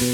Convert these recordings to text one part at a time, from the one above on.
అందరికీ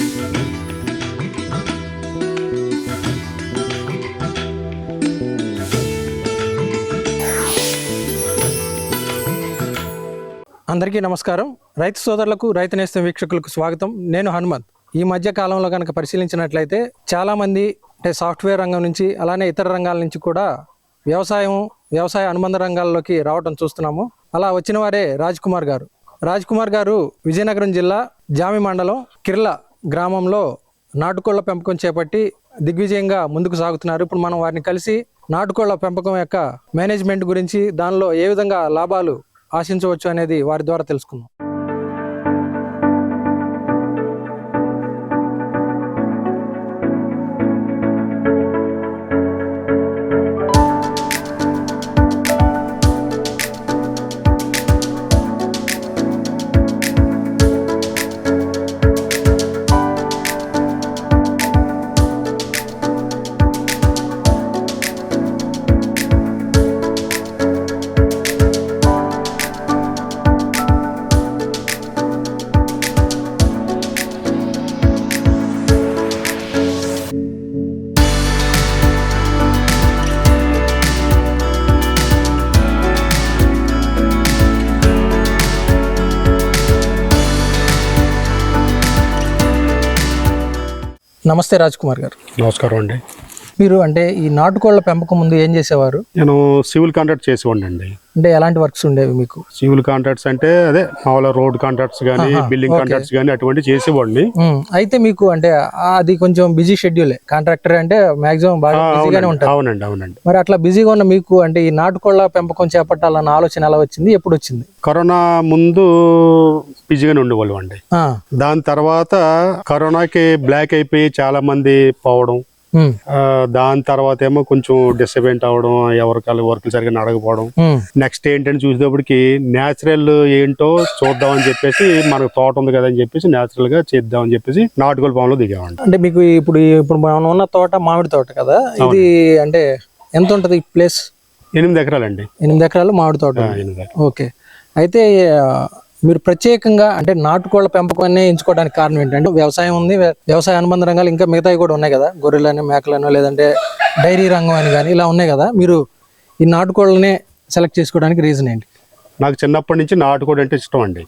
నమస్కారం. రైతు సోదరులకు రైతు నేస్తం వీక్షకులకు స్వాగతం. నేను హనుమంత్. ఈ మధ్య కాలంలో కనుక పరిశీలించినట్లయితే చాలామంది అంటే సాఫ్ట్వేర్ రంగం నుంచి అలానే ఇతర రంగాల నుంచి కూడా వ్యవసాయం వ్యవసాయ అనుబంధ రంగాల్లోకి రావడం చూస్తున్నాము. అలా వచ్చిన వారే రాజ్ కుమార్ గారు. రాజ్ కుమార్ గారు విజయనగరం జిల్లా జామి మండలం కిర్ల గ్రామంలో నాటుకోళ్ళ పెంపకం చేపట్టి దిగ్విజయంగా ముందుకు సాగుతున్నారు. ఇప్పుడు మనం వారిని కలిసి నాటుకోళ్ళ పెంపకం యొక్క మేనేజ్మెంట్ గురించి దానిలో ఏ విధంగా లాభాలు ఆశించవచ్చు అనేది వారి ద్వారా తెలుసుకుందాం. నమస్తే రాజ్ కుమార్ గారు. నమస్కారం అండి. మీరు అంటే ఈ నాటుకోళ్ళ పెంపకం ముందు ఏం చేసేవారు? నేను సివిల్ కాంట్రాక్ట్ చేసేవాడిని అండి అంటే ఎలాంటి వర్క్స్ ఉండేవి మీకు? సివిల్ కాంట్రాక్ట్స్ అంటే అదే మామూలుగా రోడ్ కాంట్రాక్ట్స్ కానీ బిల్డింగ్. కాంట్రాక్ట్స్ కానీ అటువంటి చేసేవాడిని. అయితే మీకు అంటే అది కొంచెం బిజీ షెడ్యూలే. కాంట్రాక్టర్ అంటే మాక్సిమం బాగా బిజీగానే అవునండి ఉంటారు. అవునండి అవునండి. మరి అట్లా బిజీగా ఉన్న మీకు అంటే ఈ నాటుకోళ్ళ పెంపకం చేపట్టాలన్న ఆలోచన ఎలా వచ్చింది? ఎప్పుడు వచ్చింది? కరోనా ముందు బిజీగానే ఉండేవాళ్ళం అండి దాని తర్వాత కరోనాకి బ్లాక్ అయిపోయి చాలా మంది పోవడం దాని తర్వాత ఏమో కొంచెం డిసప్పాయింట్ అవ్వడం ఎవరికాలు వర్క్లు సరిగా నడకపోవడం. నెక్స్ట్ ఏంటని చూసేటప్పటికి న్యాచురల్ ఏంటో చూద్దామని చెప్పేసి మనకు తోట ఉంది కదా అని చెప్పేసి న్యాచురల్గా చేద్దామని చెప్పేసి నాటుకోల పొలంలో దిగామండి అంటే మీకు ఇప్పుడు ఇప్పుడు మనం ఉన్న తోట మామిడి తోట కదా? ఇది అంటే ఎంత ఉంటది ప్లేస్ ఎనిమిది ఎకరాలండి. ఎనిమిది ఎకరాలు మామిడి తోట. ఓకే. అయితే మీరు ప్రత్యేకంగా అంటే నాటుకోళ్ళ పెంపకాన్ని ఎంచుకోవడానికి కారణం ఏంటంటే వ్యవసాయం ఉంది వ్య- వ్యవసాయ అనుబంధ రంగాలు ఇంకా మిగతావి కూడా ఉన్నాయి కదా. గొర్రెలని మేకలను లేదంటే డైరీ రంగం అని కానీ ఇలా ఉన్నాయి కదా. మీరు ఈ నాటుకోళ్ళనే సెలెక్ట్ చేసుకోవడానికి రీజన్ ఏంటి? నాకు చిన్నప్పటి నుంచి నాటుకోడి అంటే ఇష్టం అండి.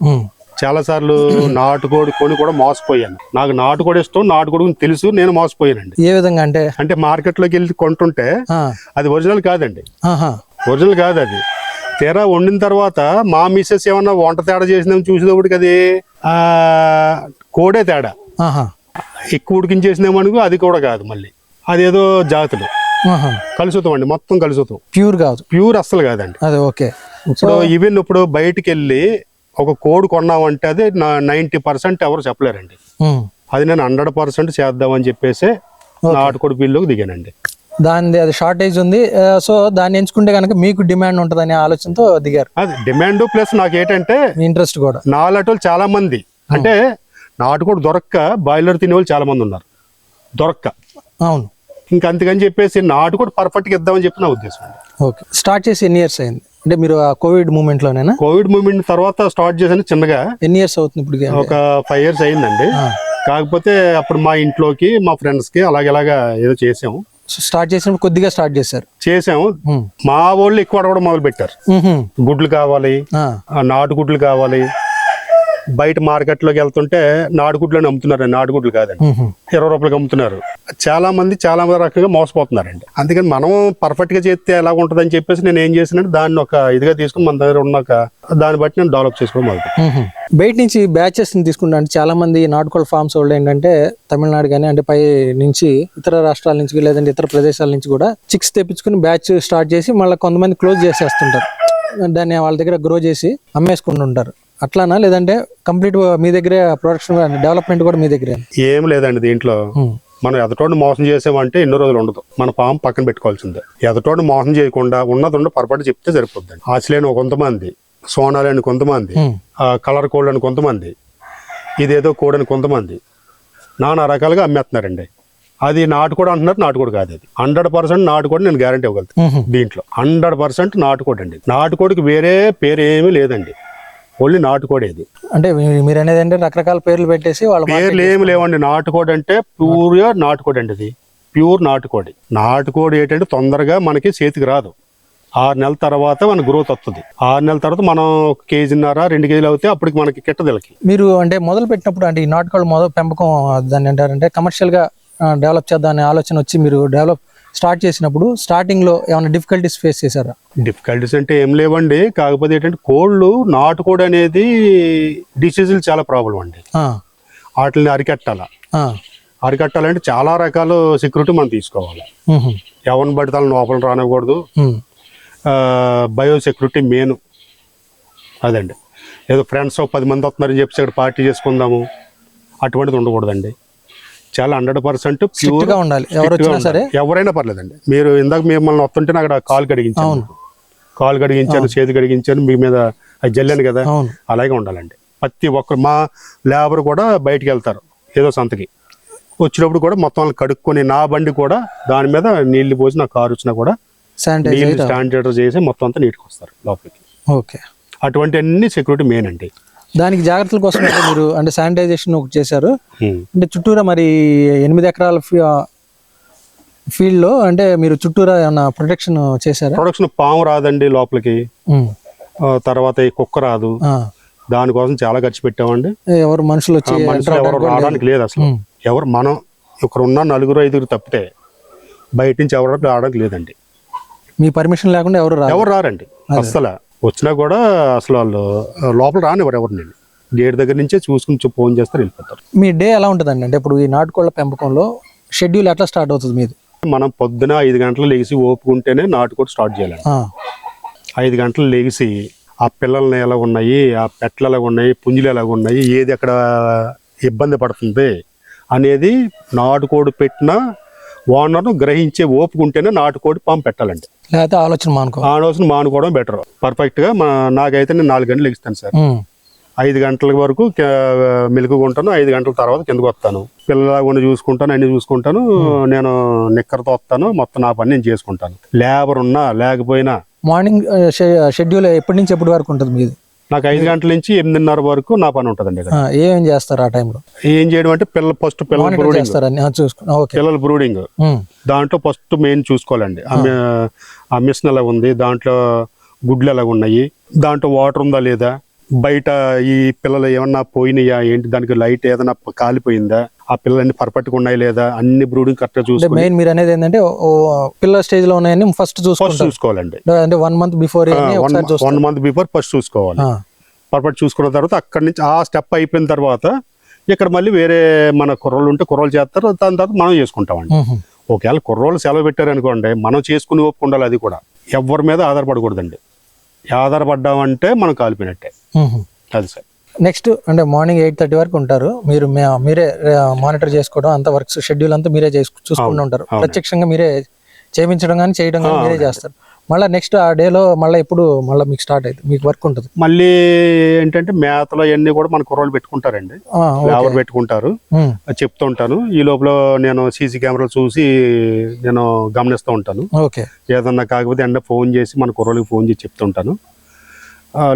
చాలా సార్లు నాటుకోడి కొని కూడా మోసపోయాను. నాకు నాటుకోడి ఇష్టం నాటుకోడి తెలుసు నేను మోసపోయానండి. ఏ విధంగా అంటే? అంటే మార్కెట్లోకి వెళ్ళి కొంటుంటే అది ఒరిజినల్ కాదండి. ఒరిజినల్ కాదు అది. తీరా వండిన తర్వాత మా మిస్సెస్ ఏమన్నా వంట తేడా చేసిందని చూసేటప్పటికి అది ఆ కోడే తేడా. ఎక్కువ ఉడికించేసిందేమో అనుకో అది కూడా కాదు మళ్ళీ. అదేదో జాతులు. కలుసుతాం అండి మొత్తం కలుసుతాం ప్యూర్ కాదు. ప్యూర్ అస్సలు కాదండి. అది ఓకే. ఇప్పుడు ఈవెన్ ఇప్పుడు బయటికి వెళ్ళి ఒక కోడ్ కొన్నామంటే అది నైంటీ పర్సెంట్ ఎవరు చెప్పలేరండి. అది నేను హండ్రెడ్ పర్సెంట్ చేద్దామని చెప్పేసి నాటుకోడి ఫీల్డ్లోకి దిగానండి. దానిది అది షార్టేజ్ ఉంది. సో దాన్ని ఎంచుకుంటే కనుక మీకు డిమాండ్ ఉంటుందనే ఆలోచనతో దిగారు. అది డిమాండ్ ప్లస్ నాకు ఏంటంటే ఇంట్రెస్ట్ కూడా. నాలటోళ్ళు చాలా మంది అంటే నాటుకోడి దొరక్క బాయిలర్ తినేవాళ్ళు చాలా మంది ఉన్నారు. దొరక్క. అవును. ఇంకా అందుకని చెప్పేసి నాటుకోడి పర్ఫెక్ట్గా ఇద్దామని చెప్పి నా ఉద్దేశం ఓకే. స్టార్ట్ చేసి ఎన్ని ఇయర్స్ అయింది? అంటే మీరు ఆ కోవిడ్ మూమెంట్ లోనేనా? కోవిడ్ మూమెంట్ తర్వాత స్టార్ట్ చేశాను చిన్నగా. ఎన్ని ఇయర్స్ అవుతుంది ఇప్పుడు ఒక ఫైవ్ ఇయర్స్ అయిందండి. కాకపోతే అప్పుడు మా ఇంట్లోకి మా ఫ్రెండ్స్కి అలాగలాగా ఏదో చేసాము స్టార్ట్ చేసినప్పుడు కొద్దిగా స్టార్ట్ చేశారు చేసాము. మా వాళ్ళు ఎక్కువ అడగడం మొదలు పెట్టారు. గుడ్లు కావాలి నాటు గుడ్లు కావాలి బయట మార్కెట్లోకి వెళ్తుంటే నాటుగుడ్లను అమ్ముతున్నారు. నాటుగుడ్లు కాదండి. ఇరవై రూపాయలకి అమ్ముతున్నారు. చాలా మంది చాలా రకంగా మోసపోతున్నారండి. అందుకని మనం పర్ఫెక్ట్గా చేస్తే ఎలా ఉంటుందని చెప్పేసి నేను ఏం చేసినంటే దాన్ని ఒక ఇదిగా తీసుకుని మన దగ్గర ఉన్నాక దాన్ని బట్టి నేను డెవలప్ చేసుకోవడం. బయట నుంచి బ్యాచెస్ తీసుకుంటా అంటే చాలా మంది నాటుకోళ్ళ ఫార్మ్స్ వాళ్ళు ఏంటంటే తమిళనాడు కానీ అంటే పై నుంచి ఇతర రాష్ట్రాల నుంచి లేదంటే ఇతర ప్రదేశాల నుంచి కూడా చిక్స్ తెప్పించుకుని బ్యాచ్ స్టార్ట్ చేసి మళ్ళీ కొంతమంది క్లోజ్ చేసేస్తుంటారు. దాన్ని వాళ్ళ దగ్గర గ్రో చేసి అమ్మేసుకుంటుంటారు. అట్లానా? లేదంటే కంప్లీట్ మీ దగ్గరే ప్రొడక్షన్ డెవలప్మెంట్ కూడా మీ దగ్గరే? ఏం లేదండి దీంట్లో. మనం ఎదటోడిని మోసం చేసామంటే ఎన్నో రోజులు ఉండదు. మన పాము పక్కన పెట్టుకోవాల్సిందే. ఎదటోడిని మోసం చేయకుండా ఉన్నది ఉండి పొరపాటు చెప్తే సరిపోద్దండి. ఆశలేని కొంతమంది సోనాలని కొంతమంది కలర్ కోడ్ అని కొంతమంది ఇదేదో కోడ్ అని కొంతమంది నానా రకాలుగా అమ్మేస్తున్నారండి. అది నాటుకోడు అంటున్నారు నాటుకోడు కాదు అది. హండ్రెడ్ పర్సెంట్ నాటుకోడి నేను గ్యారంటీ ఇవ్వగలుగుతాను. దీంట్లో హండ్రెడ్ పర్సెంట్ నాటుకోడి అండి. నాటుకోడికి వేరే పేరు ఏమీ లేదండి. ఓన్లీ నాటుకోడి ఇది అంటే మీరు అనేది అంటే రకరకాల పేర్లు పెట్టేసి వాళ్ళ పేర్లు ఏమి లేవండి. నాటుకోడి అంటే ప్యూర్గా నాటుకోడి అండి ఇది. ప్యూర్ నాటుకోడి. నాటుకోడి ఏంటంటే తొందరగా మనకి చేతికి రాదు. ఆరు నెలల తర్వాత మన గ్రోత్ వస్తుంది ఆరు నెలల తర్వాత మనం ఒక కేజీన్నర రెండు కేజీలు అవుతే అప్పటికి మనకి కిట్టదిలకి. మీరు అంటే మొదలు పెట్టినప్పుడు అంటే ఈ నాటుకోళ్ళ మొదలు పెంపకం దాన్ని అంటారంటే కమర్షియల్గా డెవలప్ చేద్దాం అనే ఆలోచన వచ్చి మీరు డెవలప్ స్టార్ట్ చేసినప్పుడు స్టార్టింగ్లో ఏమైనా డిఫికల్టీస్ ఫేస్ చేశారా? డిఫికల్టీస్ అంటే ఏం లేవండి. కాకపోతే ఏంటంటే కోళ్ళు నాటుకోడి అనేది డిసీజులు చాలా ప్రాబ్లం అండి. వాటిని అరికట్టాల. అరికట్టాలంటే చాలా రకాల సెక్యూరిటీ మనం తీసుకోవాలి. ఎవరిని పడితే లోపల రానివ్వకూడదు. బయో సెక్యూరిటీ మెయిన్ అదండి. ఏదో ఫ్రెండ్స్ ఒక పది మంది వస్తున్నారని చెప్పి ఇక్కడ పార్టీ చేసుకుందాము. అటువంటిది ఉండకూడదండి. చాలా హండ్రెడ్ పర్సెంట్ strict గా ఉండాలి. ఎవరు వచ్చినా సరే. ఎవరైనా పర్లేదండి. మీరు ఇందాక మిమ్మల్ని వస్తుంటే అక్కడ కాలు కడిగించాను. కాలు కడిగించాను చేతి కడిగించాను మీ మీద అది జల్లాను కదా. అలాగే ఉండాలండి. ప్రతి ఒక్కరు మా లేబర్ కూడా బయటికి వెళ్తారు ఏదో సంతకి. వచ్చినప్పుడు కూడా మొత్తం కడుక్కొని నా బండి కూడా దాని మీద నీళ్ళు పోసి నా కారు వచ్చినా కూడా నీళ్ళు స్టాండర్డ్ చేసి మొత్తం అంతా నీటికి వస్తారు లోపలికి. ఓకే. అటువంటి అన్ని సెక్యూరిటీ మెయిన్ అండి. దానికి జాగ్రత్తల కోసం మీరు అంటే శానిటైజేషన్ ఒకటి చేశారు. అంటే చుట్టూరా మరి ఎనిమిది ఎకరాల ఫీల్డ్లో అంటే మీరు చుట్టూరా ఏమన్నా ప్రొటెక్షన్ చేశారా? ప్రొడక్షన్ పాము రాదండి లోపలికి. తర్వాత కుక్క రాదు. దానికోసం చాలా ఖర్చు పెట్టామండి. ఎవరు మనుషులు వచ్చి ఎవరు రావడానికి లేదు అసలు. ఎవరు మనం ఇక్కడ ఉన్న నలుగురు ఐదుగురు తప్పితే బయట నుంచి ఎవరు రావడానికి లేదండి. మీ పర్మిషన్ లేకుండా ఎవరు ఎవరు రారండి. అస్సలు. వచ్చినా కూడా అసలు వాళ్ళు లోపల రానివ్వరు ఎవరు నేను గేట్ దగ్గర నుంచే చూసుకుని ఫోన్ చేస్తారు వెళ్ళిపోతారు. మీ డే ఎలా ఉంటుందండి? అంటే ఇప్పుడు ఈ నాటుకోళ్ళ పెంపకంలో షెడ్యూల్ ఎట్లా స్టార్ట్ అవుతుంది మీది? మనం పొద్దున ఐదు గంటలు లేచి ఓపుకుంటేనే నాటుకోటి స్టార్ట్ చేయాలండి. ఆ, ఐదు గంటలు లేచి ఆ పిల్లల్ని ఎలా ఉన్నాయి ఆ పెట్లు ఎలా ఉన్నాయి పుంజులు ఎలా ఉన్నాయి ఏది అక్కడ ఇబ్బంది పడుతుంది అనేది నాటుకోడి పెట్టిన ఓనర్ను గ్రహించే ఓపుకుంటేనే నాటుకోడి పాము పెట్టాలండి. లేకపోతే ఆలోచన మానుకో. ఆ రోజున మానుకోవడం బెటర్ పర్ఫెక్ట్గా మా నాకైతే నేను నాలుగు గంటలు లెగిస్తాను సార్. ఐదు గంటల వరకు మెలుగుకుంటాను ఐదు గంటల తర్వాత కిందకు వస్తాను. పిల్లల ఉండి చూసుకుంటాను అన్ని చూసుకుంటాను నేను నిక్కరతో వస్తాను మొత్తం నా పని నేను చేసుకుంటాను. లేబర్ ఉన్నా లేకపోయినా. మార్నింగ్ షెడ్యూల్ ఎప్పటి నుంచి ఎప్పటి వరకు ఉంటుంది మీది? నాకు ఐదు గంటల నుంచి ఎనిమిదిన్నర వరకు నా పని ఉంటుందండి ఇక్కడ. ఏమేం చేస్తారు ఆ టైంలో ఏం చేయడం అంటే పిల్లలు ఫస్ట్ పిల్లల బ్రూడింగ్ చేస్తారని చూసుకున్నా. ఓకే. పిల్లల బ్రూడింగ్ ఉమ్, దాంట్లో ఫస్ట్ మెయిన్ చూసుకోవాలండి. ఆ మి- ఆ మిషన్ ఎలా ఉంది? దాంట్లో గుడ్లు ఎలా ఉన్నాయి దాంట్లో వాటర్ ఉందా లేదా? బయట ఈ పిల్లలు ఏమన్నా పోయినాయా? ఏంటి? దానికి లైట్ ఏదైనా కాలిపోయిందా? ఆ పిల్లలన్నీ పర్ఫెక్ట్గా ఉన్నాయి లేదా? అన్ని బ్రూడింగ్ కరెక్ట్గా అంటే చూసుకొని మెయిన్ మీరు అనేది ఏంటంటే పిల్లల స్టేజ్లో ఉన్నాయని ఫస్ట్ చూసుకుంటారు. చూసుకోవాలండి. అంటే one month before one month before first చూసుకోవాలి. పర్ఫెక్ట్ చూసుకున్న తర్వాత అక్కడి నుంచి ఆ స్టెప్ అయిపోయిన తర్వాత ఇక్కడ మళ్ళీ వేరే మన కుర్రోళ్ళు ఉంటే కుర్రోళ్ళు చేస్తారు. దాని తర్వాత మనం చేసుకుంటామండి. ఒకవేళ కుర్రోళ్ళు సెలవు పెట్టారు అనుకోండి మనం చేసుకుని ఓపిక ఉండాలి అది కూడా. ఎవరి మీద ఆధారపడకూడదండి. ఆధారపడ్డామంటే మనం కాలిపోయినట్టే. అది సార్. నెక్స్ట్ అంటే మార్నింగ్ ఎయిట్ థర్టీ వరకు ఉంటారు. మీరు మీరే మానిటర్ చేసుకోవడం అంత వర్క్ షెడ్యూల్ అంతా మీరే చేసుకు చూసుకుంటూ ఉంటారు. ప్రత్యక్షంగా మీరే చేయించడం కానీ చేయడం కానీ మీరే చేస్తారు. మళ్ళీ నెక్స్ట్ ఆ డేలో మళ్ళీ ఎప్పుడు మళ్ళీ మీకు స్టార్ట్ అవుతుంది మీకు వర్క్ ఉంటుంది? మళ్ళీ ఏంటంటే మేతలు అవన్నీ కూడా మన కుర్రోళ్ళు పెట్టుకుంటారండి. లేబర్ పెట్టుకుంటారు. ఉమ్, అది చెప్తూ ఉంటాను. ఈ లోపల నేను సీసీ కెమెరాలు చూసి నేను గమనిస్తూ ఉంటాను. ఓకే. ఏదన్నా కాకపోతే ఎండ ఫోన్ చేసి మన కుర్రోళ్ళకి ఫోన్ చేసి చెప్తుంటాను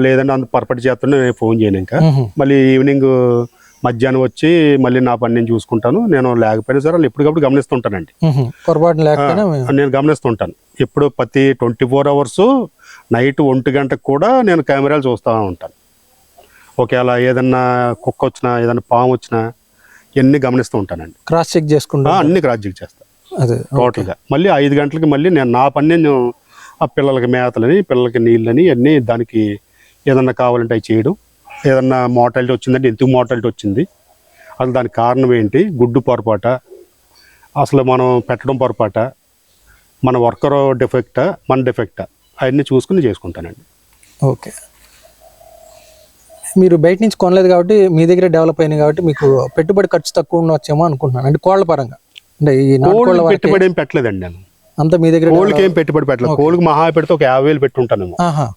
లేదంటే అంత పర్ఫెక్ట్ చేస్తున్నా నేను ఫోన్ చేయను ఇంకా. మళ్ళీ ఈవినింగ్ మధ్యాహ్నం వచ్చి మళ్ళీ నా పని నేను చూసుకుంటాను. నేను లేకపోయినా సరే వాళ్ళు ఎప్పటికప్పుడు గమనిస్తుంటానండి. పొరపాటు లేకపోయినా నేను గమనిస్తుంటాను. ఎప్పుడు ప్రతి ట్వంటీ ఫోర్ అవర్స్ నైట్ ఒంటి గంటకు కూడా నేను కెమెరాలు చూస్తూ ఉంటాను. ఒకవేళ ఏదన్నా కుక్క వచ్చినా ఏదన్నా పాము వచ్చినా ఇవన్నీ గమనిస్తూ ఉంటానండి. క్రాస్ చెక్ చేసుకుంటా అన్ని రాజ్యం చేస్తాను అదే టోటల్గా. మళ్ళీ ఐదు గంటలకి మళ్ళీ నేను నా పని నేను ఆ పిల్లలకి మేతలని పిల్లలకి నీళ్ళని అన్నీ దానికి ఏదన్నా కావాలంటే అవి చేయడం. ఏదన్నా మోటాలిటీ వచ్చిందంటే ఎందుకు మోటాలిటీ వచ్చింది. అసలు దానికి కారణం ఏంటి? గుడ్డు పొరపాట. అసలు మనం పెట్టడం పొరపాట. మన వర్కర్ డిఫెక్టా మన డిఫెక్టా అవన్నీ చూసుకుని చేసుకుంటానండి. ఓకే. మీరు బయట నుంచి కొనలేదు కాబట్టి మీ దగ్గర డెవలప్ అయింది కాబట్టి మీకు పెట్టుబడి ఖర్చు తక్కువ ఉండొచ్చేమో అనుకుంటున్నాను. అంటే కోళ్ళ పరంగా. అంటే ఈ పెట్టుబడి ఏం పెట్టలేదండి నేను. అంతా మీ దగ్గర కోళ్ళకి ఏం పెట్టుబడి పెట్టలేదు. కోళ్ళకి మహా పెడితే ఒక యాభై వేలు పెట్టుంటానేమో. ఆహా.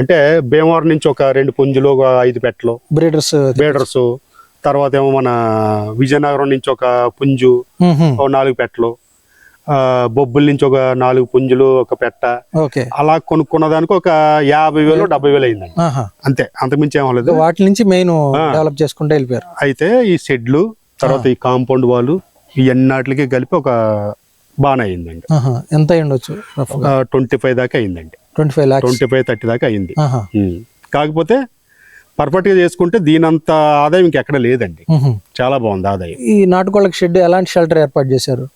అంటే భీమవరం నుంచి ఒక రెండు పుంజులు ఒక ఐదు పెట్టలు బ్రీడర్స్ బేడర్స్ తర్వాత ఏమో మన విజయనగరం నుంచి ఒక పుంజు ఓ నాలుగు పెట్టలు బొబ్బుల నుంచి ఒక నాలుగు పుంజులు ఒక పెట్ట. అలా కొనుక్కున్న దానికి ఒక యాభై వేలు డెబ్బై వేలు అయిందండి. అంతే అంతకుమించి ఏం లేదు వాటి నుంచి మెయిన్ డెవలప్ చేసుకుంటూ వెళ్ళిపోయారు. అయితే ఈ షెడ్లు తర్వాత ఈ కాంపౌండ్ వాళ్ళు ఈ అన్నిటికి కలిపి ఒక బాగానే అయిందండి. ఎంత అయి ఉండొచ్చు ట్వంటీ ఫైవ్ దాకా అయిందండి. Twenty five twenty five thirty దాకా అయింది. కాకపోతే పర్ఫెక్ట్గా చేసుకుంటే దీనంత ఆదాయం ఇంకెక్కడ లేదండి. చాలా బాగుంది ఆదాయం. ఈ నాటుకోళ్ళకి షెడ్ ఎలాంటి షెల్టర్ ఏర్పాటు చేశారు?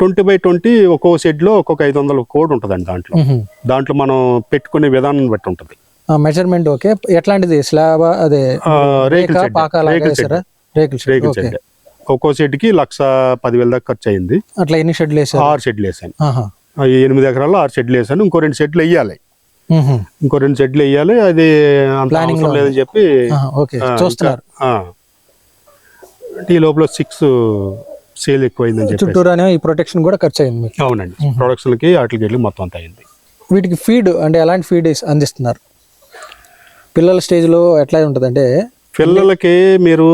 ట్వంటీ బై ట్వంటీ ఒక్కో షెడ్లో ఒక్కొక్క ఐదు వందల కోడ్ ఉంటుందండి దాంట్లో. దాంట్లో మనం పెట్టుకునే విధానం బట్టి ఉంటుంది. Measurement okay. ఎట్లాంటిది? స్లాబ్? అదే రేకుల రేకుల రేకుల షెడ్. ఒక్కో షెడ్కి లక్ష పదివేల దాకా ఖర్చు అయింది అట్లా ఎన్ని షెడ్లు వేసారు ఆరు షెడ్లు వేసాను ఎనిమిది ఎకరాల్లో ఆరు షెడ్లు వేసాను. ఇంకో రెండు షెడ్లు వేయాలి. ఇంకో రెండు షెడ్లు వేయాలి. అది అంత Planning అవసరం లో లేదని చెప్పి చూస్తున్నారు. ఈ లోపల సిక్స్ సేల్ ఎక్కువైందని చెప్పి చుట్టూరానే ఈ ప్రొటెక్షన్ కూడా ఖర్చు అయింది అవునండి. ప్రొడక్షన్కి వాటికి మొత్తం అంత అయింది. వీటికి ఫీడ్ అంటే ఎలాంటి ఫీడ్ అందిస్తున్నారు? పిల్లల స్టేజ్లో ఎట్లా ఉంటుంది అంటే పిల్లలకి మీరు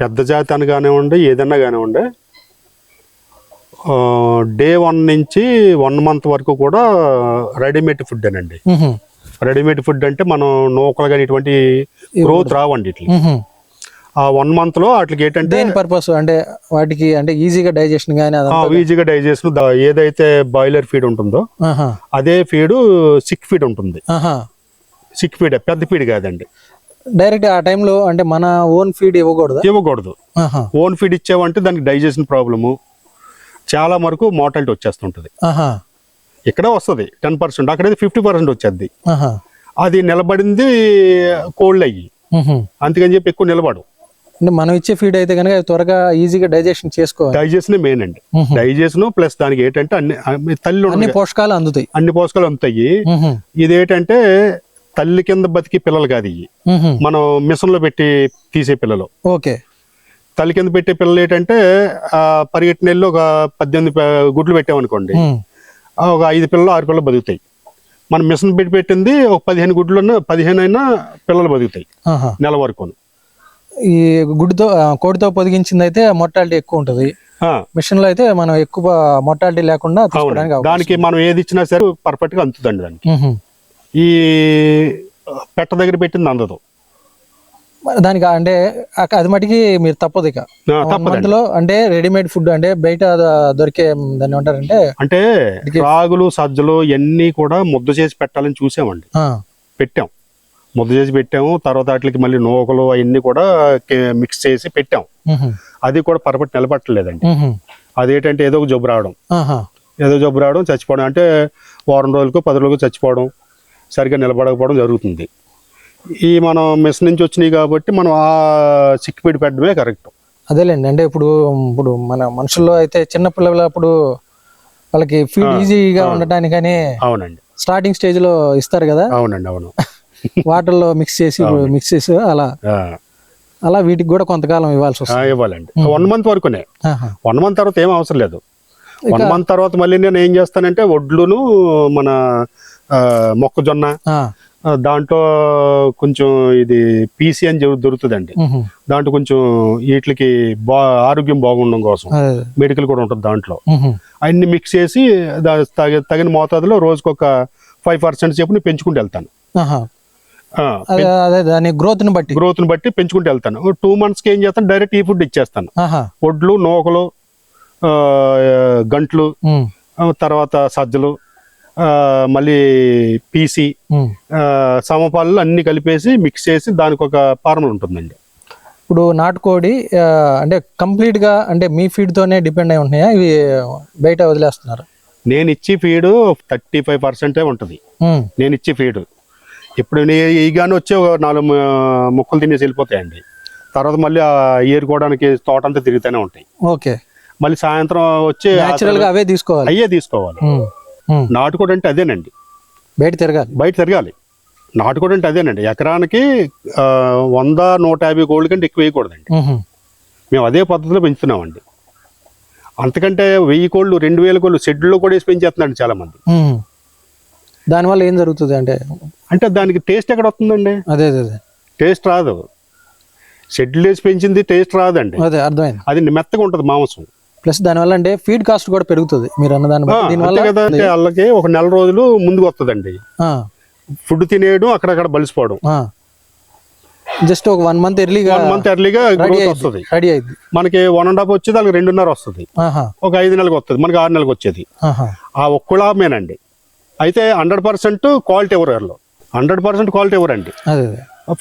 పెద్ద జాతి అని కానివ్వండి ఏదన్నా కానివ్వండి డే వన్ నుంచి వన్ మంత్ వరకు కూడా రెడీమేడ్ ఫుడ్ అనండి. రెడీమేడ్ ఫుడ్ అంటే మనం నూకలు కానీ ఇటువంటి గ్రోత్ రావండి ఇట్లా. ఆ వన్ మంత్లో వాటికి ఏంటంటే పర్పస్? అంటే వాటికి అంటే ఈజీగా డైజెషన్ కానీ ఈజీగా డైజెషన్ ఏదైతే బాయిలర్ ఫీడ్ ఉంటుందో అదే ఫీడ్ సిక్ ఫీడ్ ఉంటుంది. సిక్ ఫీడ్ పెద్ద ఫీడ్ కాదండి. డైరెక్ట్ ఆ టైంలో అంటే మన ఓన్ ఫీడ్ ఇవ్వకూడదా? ఇవ్వకూడదు. ఓన్ ఫీడ్ ఇచ్చామంటే దానికి డైజెషన్ ప్రాబ్లము. చాలా వరకు మోటాలిటీ వచ్చేస్తుంటుంది. ఇక్కడ వస్తుంది టెన్ పర్సెంట్ అక్కడైతే ఫిఫ్టీ పర్సెంట్ వచ్చేది. అది నిలబడింది కోల్డ్ అయ్యి. అందుకని చెప్పి ఎక్కువ నిలబడు. మనం ఇచ్చే ఫీడ్ అయితే కనుక అది త్వరగా ఈజీగా డైజెషన్ చేసుకోవాలి. డైజెషన్ మెయిన్ అండి. డైజెషన్ ప్లస్ దానికి ఏంటంటే అన్ని తల్లి అన్ని పోషకాలు అందుతాయి. అన్ని పోషకాలు అందుతాయి. ఇది ఏంటంటే తల్లి కింద బతికి పిల్లలు కాదు ఇవి. మనం మిషన్లో పెట్టి తీసే పిల్లలు. ఓకే. తల్లి కింద పెట్టే పిల్లలు ఏంటంటే ఆ పరిగెట్టిన నెలలో ఒక పద్దెనిమిది గుడ్లు పెట్టామనుకోండి. ఒక ఐదు పిల్లలు ఆరు పిల్లలు బతుకుతాయి. మనం మిషన్ పెట్టి పెట్టింది ఒక పదిహేను గుడ్లు పదిహేను అయినా పిల్లలు బతుకుతాయి. నెల వరకు ఈ గుడ్డుతో కోడితో పొదిగించింది అయితే మొర్టాలిటీ ఎక్కువ ఉంటుంది. మిషన్లో అయితే మనం ఎక్కువ మొర్టాలిటీ లేకుండా దానికి మనం ఏది ఇచ్చినా సరే పర్ఫెక్ట్గా అందుతుందండి దానికి. ఈ పెట్ట దగ్గర పెట్టింది అందదు. దానికి అంటే అది మటుకి మీరు తప్పదు ఇక. ఆ, తప్పదండి. మంత్లో అంటే రెడీమేడ్ ఫుడ్ అంటే బయట దొరికే దాన్ని ఏమంటారంటే అంటే రాగులు సజ్జలు ఇవన్నీ కూడా ముద్ద చేసి పెట్టాలని చూసామండి. పెట్టాం. ముద్ద చేసి పెట్టాము. తర్వాత వాటికి మళ్ళీ నూకలు అవన్నీ కూడా మిక్స్ చేసి పెట్టాం. అది కూడా పర్ఫెక్ట్ నిలబట్టలేదండి. అదేంటంటే ఏదో ఒక జబ్బు రావడం. ఏదో జబ్బు రావడం చచ్చిపోవడం. అంటే వారం రోజులకు పది రోజులకు చచ్చిపోవడం. సరిగ్గా నిలబడకపోవడం జరుగుతుంది. ఈ మనం మెస్ నుంచి వచ్చినాయి కాబట్టి మనం ఆ సిక్కిపీడి పెట్టడమే కరెక్ట్. అదేలేండి అంటే ఇప్పుడు ఇప్పుడు మన మనుషుల్లో అయితే చిన్న పిల్లలప్పుడు వాళ్ళకి ఫీడ్ ఈజీగా ఉండటానికని అవునండి. స్టార్టింగ్ స్టేజ్లో ఇస్తారు కదా? అవునండి అవును. వాటర్లో మిక్స్ చేసి మిక్స్ చేసి అలా. అలా వీటికి కూడా కొంతకాలం ఇవ్వాల్సి వస్తుంది. ఇవ్వాలండి. వన్ మంత్ వరకునే. వన్ మంత్ తర్వాత ఏం అవసరం లేదు. వన్ మంత్ తర్వాత మళ్ళీ నేను ఏం చేస్తానంటే వడ్లును మన మొక్కజొన్న దాంట్లో కొంచెం ఇది పీసీ అని దొరు- దొరుకుతుందండి. దాంట్లో కొంచెం వీటికి బా ఆరోగ్యం బాగుండడం కోసం. మెడికల్ కూడా ఉంటుంది దాంట్లో. అన్ని మిక్స్ చేసి తగిన మోతాదులో రోజుకు ఒక ఫైవ్ పర్సెంట్ చెప్పి పెంచుకుంటూ వెళ్తాను. దాని గ్రోత్ని బట్టి. గ్రోత్ని బట్టి పెంచుకుంటూ వెళ్తాను. టూ మంత్స్కి ఏం చేస్తాను? డైరెక్ట్ ఈ ఫుడ్ ఇచ్చేస్తాను. వడ్లు నూకలు గంట్లు తర్వాత సజ్జలు మళ్ళీ పీసి. సమపాలు అన్ని కలిపేసి మిక్స్ చేసి దానికి ఒక ఫార్ములా ఉంటుందండి. ఇప్పుడు నాటుకోడి అంటే కంప్లీట్గా అంటే మీ ఫీడ్ తోనే డిపెండ్ అయి ఉంటున్నాయా? ఇవి బయట వదిలేస్తున్నారు. నేను ఇచ్చి ఫీడ్ థర్టీ ఫైవ్ పర్సెంటే ఉంటుంది. నేను ఇచ్చే ఫీడ్. ఇప్పుడు నే- ఈ గాని వచ్చి నాలుగు ముక్కలు తినేసి వెళ్ళిపోతాయండి. తర్వాత మళ్ళీ ఆ ఏరుకోవడానికి తోట అంతా తిరుగుతూనే ఉంటాయి. ఓకే. మళ్ళీ సాయంత్రం వచ్చి అవే తీసుకోవాలి. అయ్యే తీసుకోవాలి. నాటుకోడి అంటే అదేనండి. బయట తిరగాలి. బయట తిరగాలి. నాటుకోడి అంటే అదేనండి. ఎకరానికి వంద నూట యాభై కోళ్ళ కంటే ఎక్కువ వేయకూడదండి. మ్హూ. మేము అదే పద్ధతిలో పెంచుతున్నామండి. అంతకంటే వెయ్యి కోళ్ళు రెండు వేల కోళ్ళు షెడ్లో కూడా వేసి పెంచేస్తున్నాడు చాలా మంది మ్మ్. దానివల్ల ఏం జరుగుతుంది అంటే? అంటే దానికి టేస్ట్ ఎక్కడ వస్తుందండి? అదే అదే టేస్ట్ రాదు. షెడ్యూల్ వేసి పెంచింది టేస్ట్ రాదండి. అదే అర్థమైంది. అది మెత్తగా ఉంటుంది మాంసం. ప్లస్ దానివల్ల అంటే ఫీడ్ కాస్ట్ కూడా పెరుగుతుంది. మీరు అన్న అంతే దీనివల్ల వాళ్ళకి ఒక నెల రోజులు ముందుకు వస్తుందండి. ఫుడ్ తినేయడం అక్కడక్కడ బలిసిపోవడం. జస్ట్ ఒక వన్ మంత్ ఎర్లీగా వన్ మంత్ ఎర్లీగా వస్తుంది. రెడీ అయింది మనకి వన్ అండ్ హాఫ్ వచ్చేది వాళ్ళకి రెండున్నర వస్తుంది. ఒక ఐదు నెలలకు వస్తుంది మనకి ఆరు నెలలకు వచ్చేది. ఆ ఒక్క లాభమేనండి. అయితే హండ్రెడ్ పర్సెంట్ క్వాలిటీ ఎవరు హండ్రెడ్ పర్సెంట్ క్వాలిటీ ఎవరండి?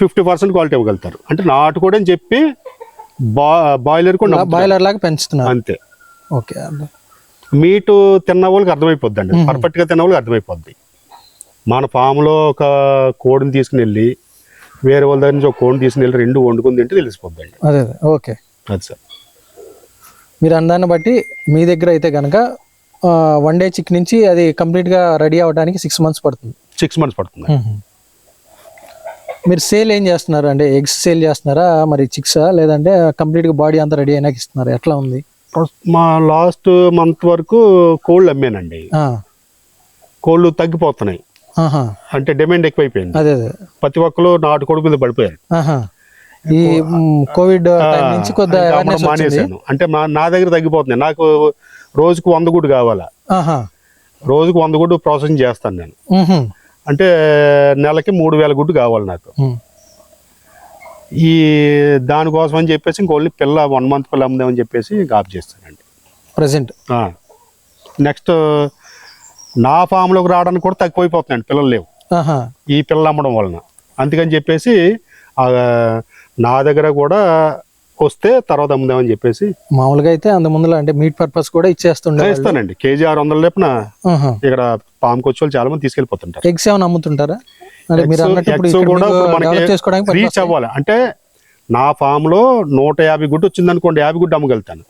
ఫిఫ్టీ పర్సెంట్ క్వాలిటీ ఇవ్వగలుగుతారు. అంటే నాటుకోడి అని చెప్పి బాయిలర్ కూడా. బాయిలర్ లాగా పెంచుతున్నారు. అంతే. ఓకే అండి. మీటు తిన్న వాళ్ళకి అర్థమైపోద్ది అండి పర్ఫెక్ట్గా తిన్న వాళ్ళకి అర్థమైపోద్ది. మన ఫామ్లో ఒక కోడిని తీసుకుని వెళ్ళి వేరే వాళ్ళ దగ్గర నుంచి ఒక కోడిని తీసుకుని వెళ్ళి రెండు వండుకుని తింటే తెలిసిపోద్ది అండి అదే అదే. ఓకే. అది సార్. మీరు అందాన్ని బట్టి మీ దగ్గర అయితే కనుక వన్ డే చిక్ నుంచి అది కంప్లీట్గా రెడీ అవ్వడానికి సిక్స్ మంత్స్ పడుతుంది. సిక్స్ మంత్స్ పడుతుంది. మీరు సేల్ ఏం చేస్తున్నారు అంటే ఎగ్స్ సేల్ చేస్తున్నారా? మరి చిక్సా? లేదంటే కంప్లీట్గా బాడీ అంతా రెడీ అయినాక ఇస్తున్నారా? ఎట్లా ఉంది? మా లాస్ట్ మంత్ వరకు కోళ్ళు అమ్మానండి. కోళ్ళు తగ్గిపోతున్నాయి. అంటే డిమాండ్ ఎక్కువైపోయింది. అదే ప్రతి ఒక్కరు నాటు కోడి మీద పడిపోయారు. ఈ కోవిడ్ నుంచి వచ్చింది. మానేశాను. అంటే మా నా దగ్గర తగ్గిపోతుంది నాకు రోజుకు వంద గుడ్డు కావాలా. రోజుకు వంద గుడ్డు ప్రాసెసింగ్ చేస్తాను నేను. అంటే నెలకి మూడు వేల గుడ్డు కావాలి నాకు. ఈ దానికోసం అని చెప్పేసి ఇంకోళ్ళని పిల్ల వన్ మంత్ పిల్ల అమ్ముదామని చెప్పేసి ఆఫ్ చేస్తానండి ప్రజెంట్ నెక్స్ట్ నా ఫామ్లోకి రావడానికి కూడా తక్కువైపోతున్నాయండి పిల్లలు లేవు. ఈ పిల్లలు అమ్మడం వలన. అందుకని చెప్పేసి ఆ, నా దగ్గర కూడా వస్తే తర్వాత అమ్ముదామని చెప్పేసి మామూలుగా అయితే అంత ముందులో అంటే మీట్ పర్పస్ కూడా ఇచ్చేస్తుండే ఇస్తానండి. కేజీ ఆరు వందల లేపున ఇక్కడ పాముకి వచ్చే వాళ్ళు చాలా మంది తీసుకెళ్ళిపోతుంటారు. ఎగ్స్ ఏమైనా అమ్ముతుంటారా? రీచ్ అవ్వాలి. అంటే నా ఫామ్లో నూట యాభై గుడ్డు వచ్చింది అనుకోండి యాభై గుడ్డు అమ్మగలుగుతాను.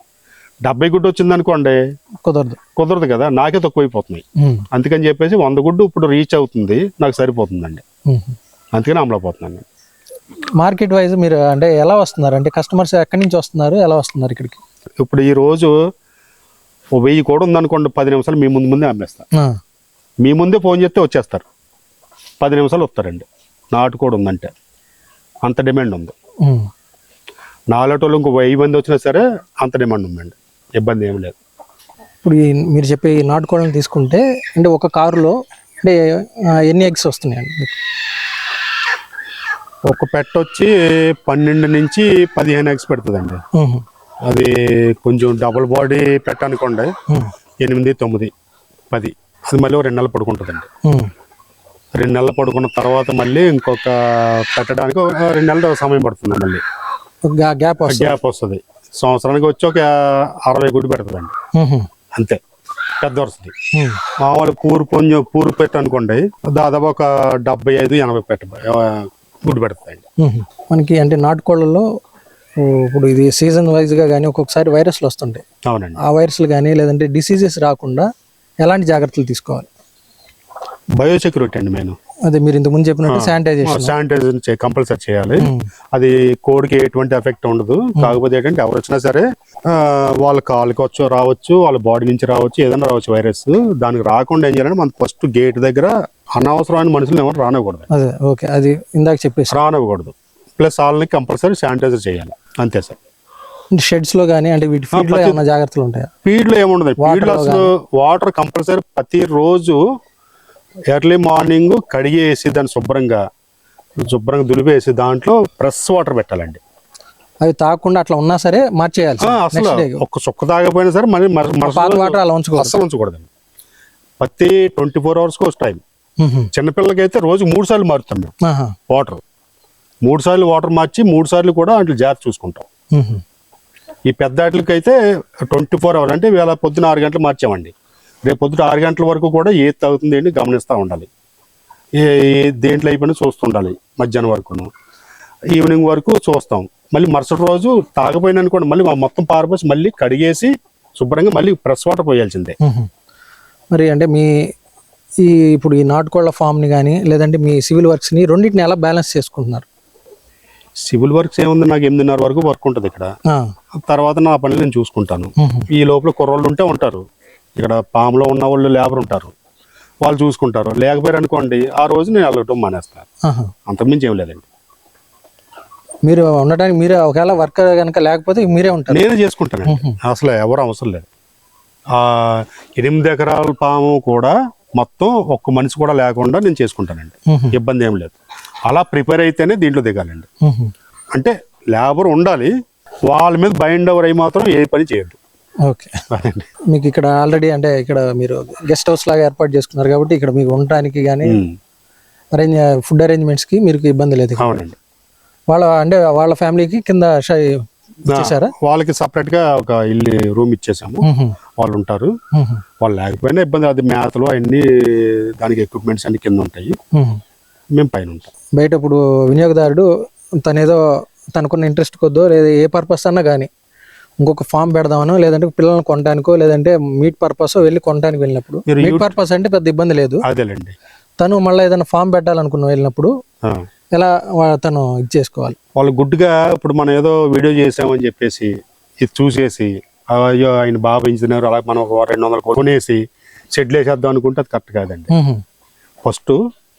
డెబ్బై గుడ్డు వచ్చింది అనుకోండి కుదరదు. కుదరదు కదా నాకే తక్కువైపోతున్నాయి. అందుకని చెప్పేసి వంద గుడ్డు ఇప్పుడు రీచ్ అవుతుంది నాకు సరిపోతుందండి. అందుకని అమలపోతున్నాను మార్కెట్ వైజ్ మీరు అంటే ఎలా వస్తున్నారు? అంటే కస్టమర్స్ ఎక్కడి నుంచి వస్తున్నారు ఎలా వస్తున్నారు ఇక్కడికి? ఇప్పుడు ఈ రోజు వెయ్యి కూడా ఉందనుకోండి పది నిమిషాలు మీ ముందు ముందే అమ్మేస్తాను మీ ముందే ఫోన్ చేస్తే వచ్చేస్తారు. పది నిమిషాలు వస్తారండి నాటు కూడా ఉందంటే అంత డిమాండ్ ఉంది ఉమ్. నాలుగోళ్ళు ఇంకో వెయ్యి మంది వచ్చినా సరే అంత డిమాండ్ ఉందండి ఇబ్బంది ఏం లేదు ఇప్పుడు మీరు చెప్పే ఈ నాటుకోళ్ళని తీసుకుంటే అంటే ఒక కారులో అంటే ఎన్ని ఎగ్స్ వస్తున్నాయండి? ఒక పెట్ట వచ్చి పన్నెండు నుంచి పదిహేను ఎగ్స్ పెడుతుందండి. అది కొంచెం డబుల్ బాడీ పెట్టనుకోండి. ఎనిమిది తొమ్మిది పది అది మళ్ళీ రెండు నెలలు పడుకుంటుందండి. రెండు నెలలు పడుకున్న తర్వాత మళ్ళీ ఇంకొక పెట్టడానికి రెండు నెలల సమయం పడుతుంది మళ్ళీ. గ్యాప్ గ్యాప్ వస్తుంది. సంవత్సరానికి వచ్చి ఒక అరవై గుడ్డు పెడుతుందండి. అంతే. పెద్ద వస్తుంది. మామూలు పూరు పొంజు పూరు పెట్ట అనుకోండి దాదాపు ఒక డెబ్బై ఐదు ఎనభై పెట్ట గుడ్డు పెడుతుందండి ఉహు. మనకి అంటే నాటుకోళ్ళలో ఇప్పుడు ఇది సీజన్ వైజ్గా కానీ ఒక్కొక్కసారి వైరస్లు వస్తుంటాయి. అవునండి. ఆ వైరస్లు కానీ లేదంటే డిసీజెస్ రాకుండా ఎలాంటి జాగ్రత్తలు తీసుకోవాలి? బయోసెక్యూరిటీ అండి నేను అదే మీరు ఇంతకు ముందు చెప్పినట్టు శానిటైజేషన్. శానిటైజర్ కంపల్సరీ చేయాలి. అది కోడికి ఎటువంటి ఎఫెక్ట్ ఉండదు. కాకపోతే ఏంటంటే ఎవరు వచ్చినా సరే వాళ్ళ కాలుకి వచ్చు రావచ్చు వాళ్ళ బాడీ నుంచి రావచ్చు ఏదైనా రావచ్చు వైరస్. దానికి రాకుండా ఏం చేయాలంటే మనం ఫస్ట్ గేట్ దగ్గర అనవసరమైన మనుషులు ఎవరు రానివ్వకూడదు. అదే ఓకే. అది ఇందాక చెప్పేసి రానివ్వకూడదు. ప్లస్ వాళ్ళని కంపల్సరీ శానిటైజర్ చేయాలి. అంతే సార్. షెడ్స్లో కానీ అంటే వీటి ఫీడ్లో ఏమైనా జాగ్రత్తలు ఉంటాయా? ఫీడ్లో ఏముండదు ఫీడ్లో వాటర్ కంపల్సరీ ప్రతి రోజు ఎర్లీ మార్నింగ్ కడిగేసి దాన్ని శుభ్రంగా శుభ్రంగా దులిపేసి దాంట్లో ఫ్రెష్ వాటర్ పెట్టాలండి. అవి తాగకుండా అట్లా ఉన్నా సరే మార్చేయాలి అసలు ఒక్క సుక్క తాగపోయినా సరే మళ్ళీ వాటర్ అలా ఉంచుకోవాలి అస్సలు ఉంచకూడదండి. ప్రతి ట్వంటీ ఫోర్ అవర్స్ కోస్ టైం ఉహు. చిన్నపిల్లలకి అయితే రోజు మూడు సార్లు మారుతాం. వాటర్. మూడు సార్లు వాటర్ మార్చి మూడు సార్లు కూడా అట్లా జాగ్రత్త చూసుకుంటాం. ఈ పెద్ద అయితే ట్వంటీ ఫోర్ అవర్ అంటే వేళ పొద్దున ఆరు గంటలు మార్చామండి. రేపు పొద్దున ఆరు గంటల వరకు కూడా ఏది తాగుతుంది ఏంటి గమనిస్తూ ఉండాలి. ఏ దేంట్లో అయిపోయినా చూస్తుండాలి మధ్యాహ్నం వరకును. ఈవినింగ్ వరకు చూస్తాం. మళ్ళీ మరుసటి రోజు తాగపోయినా అనుకోండి మళ్ళీ మా మొత్తం పారపోసి మళ్ళీ కడిగేసి శుభ్రంగా మళ్ళీ ఫ్రెష్ వాటర్ పోయాల్సిందే. మరి అంటే మీ ఈ ఇప్పుడు ఈ నాటుకోళ్ళ ఫామ్ని కానీ లేదంటే మీ సివిల్ వర్క్స్ని రెండింటిని ఎలా బ్యాలెన్స్ చేసుకుంటున్నారు? సివిల్ వర్క్స్ ఏముంది? నాకు ఎనిమిదిన్నర వరకు వర్క్ ఉంటుంది ఇక్కడ. తర్వాత నా పని నేను చూసుకుంటాను. ఈ లోపల కుర్రోళ్ళు ఉంటే ఉంటారు. ఇక్కడ పాములో ఉన్న వాళ్ళు లేబర్ ఉంటారు. వాళ్ళు చూసుకుంటారు. లేకపోయారు అనుకోండి ఆ రోజు నేను వెళ్ళటం మానేస్తాను. అంతకుమించి ఏం లేదండి. మీరు ఉండడానికి మీరే ఒకవేళ వర్కర్ కనుక లేకపోతే మీరే ఉంటారు. నేనే చేసుకుంటానండి. అసలు ఎవరు అవసరం లేదు. ఆ ఎనిమిది ఎకరాల పాము కూడా మొత్తం ఒక్క మనిషి కూడా లేకుండా నేను చేసుకుంటానండి. ఇబ్బంది ఏం లేదు. అలా ప్రిపేర్ అయితేనే దీంట్లో దిగాలండి. అంటే లేబర్ ఉండాలి. వాళ్ళ మీద బైండ్ అయి మాత్రం ఏ పని చేయొద్దు. ఓకే మీకు ఇక్కడ ఆల్రెడీ అంటే ఇక్కడ మీరు గెస్ట్ హౌస్ లాగా ఏర్పాటు చేసుకున్నారు కాబట్టి ఇక్కడ మీకు ఉండటానికి కానీ. అరేంజ్ ఫుడ్ అరేంజ్మెంట్స్కి మీకు ఇబ్బంది లేదు. అవునండి వాళ్ళ అంటే వాళ్ళ ఫ్యామిలీకి కింద ఇచ్చేసారా వాళ్ళకి సపరేట్గా ఒక ఇల్లు రూమ్ ఇచ్చేసాము. వాళ్ళు ఉంటారు. వాళ్ళు లేకపోయినా ఇబ్బంది అది మేతలు అన్ని దానికి ఎక్విప్మెంట్స్ అన్ని కింద ఉంటాయి మ్మ్. మేము పైన ఉంటాం బయట ఇప్పుడు వినియోగదారుడు తనేదో తనకున్న ఇంట్రెస్ట్ కొద్దో లేదా ఏ పర్పస్ అన్నా కానీ ఇంకొక ఫామ్ పెడదామనో లేదంటే పిల్లల్ని కొనడానికో లేదంటే మీట్ పర్పస్ వెళ్ళి కొనడానికి వెళ్ళినప్పుడు. మీట్ పర్పస్ అంటే పెద్ద ఇబ్బంది లేదు. అదేలేండి. తను మళ్ళీ ఏదైనా ఫామ్ పెట్టాలనుకున్న వెళ్ళినప్పుడు. ఎలా తను ఇది చేసుకోవాలి. వాళ్ళు గుడ్డుగా ఇప్పుడు మనం ఏదో వీడియో చేసామని చెప్పేసి ఇది చూసేసి అయ్యో ఆయన బాగా ఇంజనీర్ అలా మనం ఒక రెండు వందలు కొనేసి షెడ్లు వేసేద్దాం అనుకుంటే అది కరెక్ట్ కాదండి. ఫస్ట్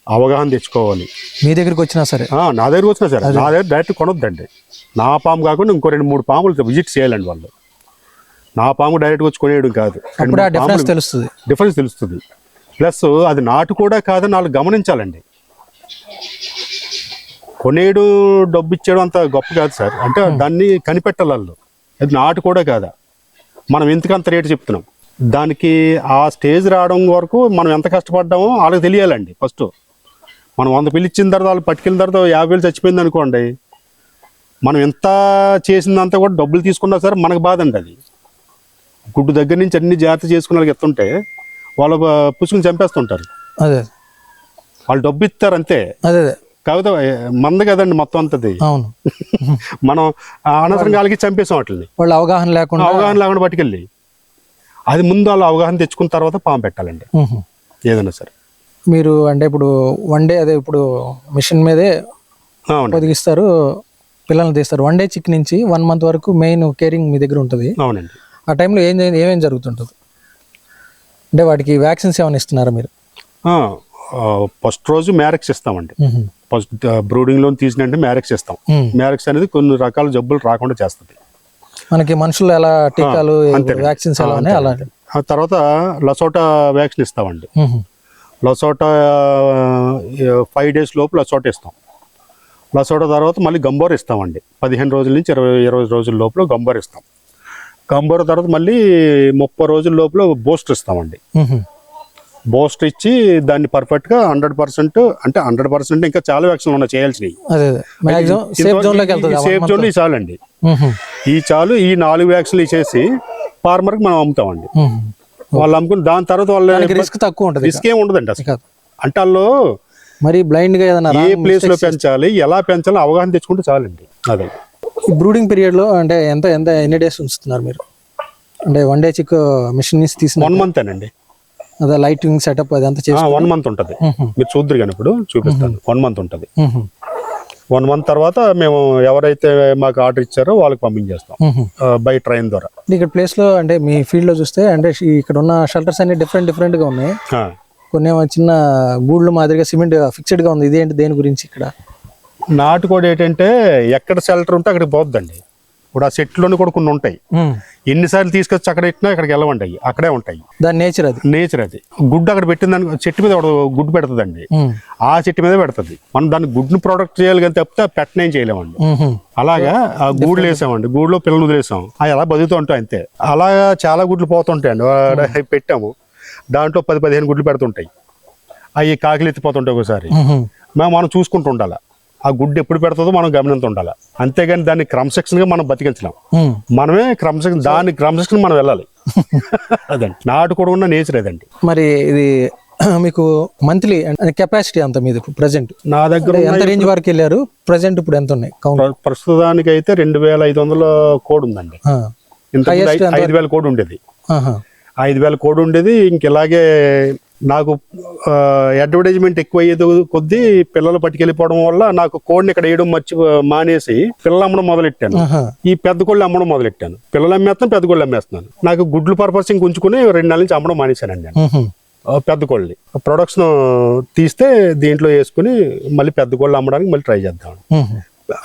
అవగాహన తెచ్చుకోవాలి. మీ దగ్గరికి వచ్చినా సరే? నా దగ్గర వచ్చినా సరే. నా దగ్గర డైరెక్ట్ కొనొద్దండి. నా పాము కాకుండా ఇంకో రెండు మూడు పాములు విజిట్ చేయాలండి వాళ్ళు. నా పాము డైరెక్ట్గా వచ్చి కొనేయడం కాదు. డిఫరెన్స్ తెలుస్తుంది. డిఫరెన్స్ తెలుస్తుంది. ప్లస్ అది నాటు కూడా కాదని వాళ్ళు గమనించాలండి. కొనేడు డబ్బు ఇచ్చేయడం అంత గొప్ప కాదు సార్. అంటే దాన్ని కనిపెట్టాలి వాళ్ళు. అది నాటు కూడా కాదా? మనం ఎందుకు అంత రేటు చెప్తున్నాం? దానికి ఆ స్టేజ్ రావడం వరకు మనం ఎంత కష్టపడ్డామో వాళ్ళకి తెలియాలండి ఫస్ట్. మనం వంద పిల్లి ఇచ్చిన తర్వాత వాళ్ళు పట్టుకెళ్ళిన తర్వాత యాభై వేలు చచ్చిపోయింది అనుకోండి మనం ఎంత చేసిందంతా కూడా డబ్బులు తీసుకున్నా సరే మనకు బాధ అండి అది. గుడ్డు దగ్గర నుంచి అన్ని జాగ్రత్త చేసుకున్న వాళ్ళకి ఎత్తుంటే వాళ్ళు పుచ్చుకుని చంపేస్తుంటారు. అదే. వాళ్ళు డబ్బు ఇస్తారు అంతే. అదే కాకపోతే మంద కదండి మొత్తం అంతది. అవును. మనం ఆ అనవసరంగా వాళ్ళకి చంపేసాం వాటిని వాళ్ళు అవగాహన లేకుండా అవగాహన లేకుండా పట్టుకెళ్ళి. అది ముందు వాళ్ళు అవగాహన తెచ్చుకున్న తర్వాత పాము పెట్టాలండి. ఏదైనా సరే. మీరు అంటే ఇప్పుడు వన్ డే అదే ఇప్పుడు మిషన్ మీదే అవును పొదిగిస్తారు పిల్లల్ని తీస్తారు. వన్ డే చిక్ నుంచి వన్ మంత్ వరకు మెయిన్ కేరింగ్ మీ దగ్గర ఉంటుంది. అవునండి. ఆ టైంలో ఏం ఏమేం జరుగుతుంటుంది? అంటే వాటికి వ్యాక్సిన్స్ ఏమైనా ఇస్తున్నారా మీరు? ఫస్ట్ రోజు మ్యారెక్స్ ఇస్తామండి. ఫస్ట్ బ్రూడింగ్ లోన్ తీసినంటే మ్యారెక్స్ ఇస్తాం. మ్యారెక్స్ అనేది కొన్ని రకాల జబ్బులు రాకుండా చేస్తుంది మనకి మనుషులు ఎలా టీకాలు వ్యాక్సిన్స్ ఎలా ఉన్నాయి అలా ఆ తర్వాత లసోటా వ్యాక్సిన్ ఇస్తామండి. లసోటా ఫైవ్ డేస్ లోపు లసోటా ఇస్తాం. లసోటా తర్వాత మళ్ళీ గంబోర్ ఇస్తామండి. పదిహేను రోజుల నుంచి ఇరవై ఇరవై రోజుల లోపల గంబోర్ ఇస్తాం. గంబోర్ తర్వాత మళ్ళీ ముప్పై రోజుల లోపల బూస్టర్ ఇస్తామండి. మ్మ్. బూస్టర్ ఇచ్చి దాన్ని పర్ఫెక్ట్గా హండ్రెడ్ పర్సెంట్ అంటే హండ్రెడ్ పర్సెంట్ ఇంకా చాలా వ్యాక్సిన్లు ఉన్నాయి చేయాల్సినవి. సేఫ్ జోన్ ఈ చాలండి. ఈ చాలు ఈ నాలుగు వ్యాక్సిన్లు ఇచ్చేసి ఫార్మర్కి మనం అమ్ముతామండి. మ్మ్. వాళ్ళు అమ్ముకుని దాని తర్వాత వాళ్ళు రిస్క్ తక్కువ ఉంటుంది రిస్క్ ఏమి ఉండదండి అసలు. అంటే వాళ్ళు మరి బ్లైండ్గా ఏదైనా ఏ ప్లేస్లో పెంచాలి ఎలా పెంచాలి అవగాహన తెచ్చుకుంటే చాలండి అదే. బ్రూడింగ్ పీరియడ్లో అంటే ఎంత ఎంత ఎన్ని డేస్ ఉంచుతున్నారు మీరు? అంటే వన్ డే చిక్ మిషన్ నుంచి తీసిన వన్ మంత్ అండి అదే లైటింగ్ సెటప్ అదంతా చేసి వన్ మంత్ ఉంటది. మీరు చూద్దరు కానీ ఇప్పుడు చూపిస్తాను. వన్ మంత్ ఉంటది. వన్ మంత్ తర్వాత మేము ఎవరైతే మాకు ఆర్డర్ ఇచ్చారో వాళ్ళకి పంపించేస్తాం. బై ట్రైన్ ద్వారా. ఇక్కడ ప్లేస్లో అంటే మీ ఫీల్డ్లో చూస్తే అంటే ఇక్కడ ఉన్న షెల్టర్స్ అన్ని డిఫరెంట్ డిఫరెంట్గా ఉన్నాయి. కొన్ని ఏమో చిన్న గూళ్ళు మాదిరిగా సిమెంట్ ఫిక్స్డ్గా ఉంది. ఇదేంటి దేని గురించి ఇక్కడ? నాటుకోడి ఏంటంటే ఎక్కడ షెల్టర్ ఉంటే అక్కడికి పోద్దండి. ఇప్పుడు ఆ సెట్లోని కూడా కొన్ని ఉంటాయి. ఎన్నిసార్లు తీసుకొచ్చి అక్కడ పెట్టినా అక్కడికి వెళ్ళవండి అవి. అక్కడే ఉంటాయి. దాని నేచర్ అది. నేచర్ అది. గుడ్డు అక్కడ పెట్టిందని చెట్టు మీద గుడ్డు పెడుతుందండి. ఆ చెట్టు మీద పెడుతుంది. మనం దాన్ని గుడ్డును ప్రొడక్ట్ చేయాలి కానీ తప్పితే పెట్టనేం చేయలేమండి. అలాగా ఆ గూడులు వేసామండి. గూడులో పిల్లలు వదిలేసాం. అవి అలా బతుకుతూ ఉంటాయి అంతే. అలాగా చాలా గుడ్లు పోతుంటాయండి. పెట్టాము. దాంట్లో పది పదిహేను గుడ్లు పెడుతుంటాయి. అవి కాకిలు ఎత్తిపోతుంటాయి ఒకసారి. మేము మనం చూసుకుంటూ ఉండాలి. ఆ గుడ్డు ఎప్పుడు పెడుతుందో మనం గమనిస్తూ ఉండాలి. అంతేగాని దాన్ని క్రమశిక్షణగా మనం బతికించలేం. మనమే క్రమశిక్షణ దాని క్రమశిక్షణ మనం వెళ్ళాలి. అదండి. నాటు కూడా ఉన్న నేచర్ అదండి మరి ఇది మీకు మంత్లీ కెపాసిటీ అంత మీది ప్రజెంట్? నా దగ్గర ఎంత రేంజ్ వరకు వెళ్ళారు? ప్రజెంట్ ఇప్పుడు ఎంత ఉన్నాయి? ప్రస్తుతానికి అయితే రెండు వేల ఐదు వందల కోడ్ ఉందండి ఐదు వేల కోడ్ ఉండేది. ఐదు వేల కోడ్ ఉండేది ఇంక ఇలాగే నాకు అడ్వర్టైజ్మెంట్ ఎక్కువ అయ్యేది కొద్దీ పిల్లలు పట్టుకెళ్ళిపోవడం వల్ల నాకు కోడ్ని ఇక్కడ వేయడం మర్చి మానేసి పిల్లలు అమ్మడం మొదలెట్టాను. ఈ పెద్ద కోళ్ళు అమ్మడం మొదలెట్టాను. పిల్లలు అమ్మేస్తాను పెద్ద కోళ్ళు అమ్మేస్తున్నాను. నాకు గుడ్లు పర్పస్ ఉంచుకుని రెండు నెలల నుంచి అమ్మడం మానేశానండి నేను. పెద్ద కోళ్ళని. ప్రొడక్షన్ తీస్తే దీంట్లో వేసుకుని మళ్ళీ పెద్ద కోళ్ళు అమ్మడానికి మళ్ళీ ట్రై చేద్దాం.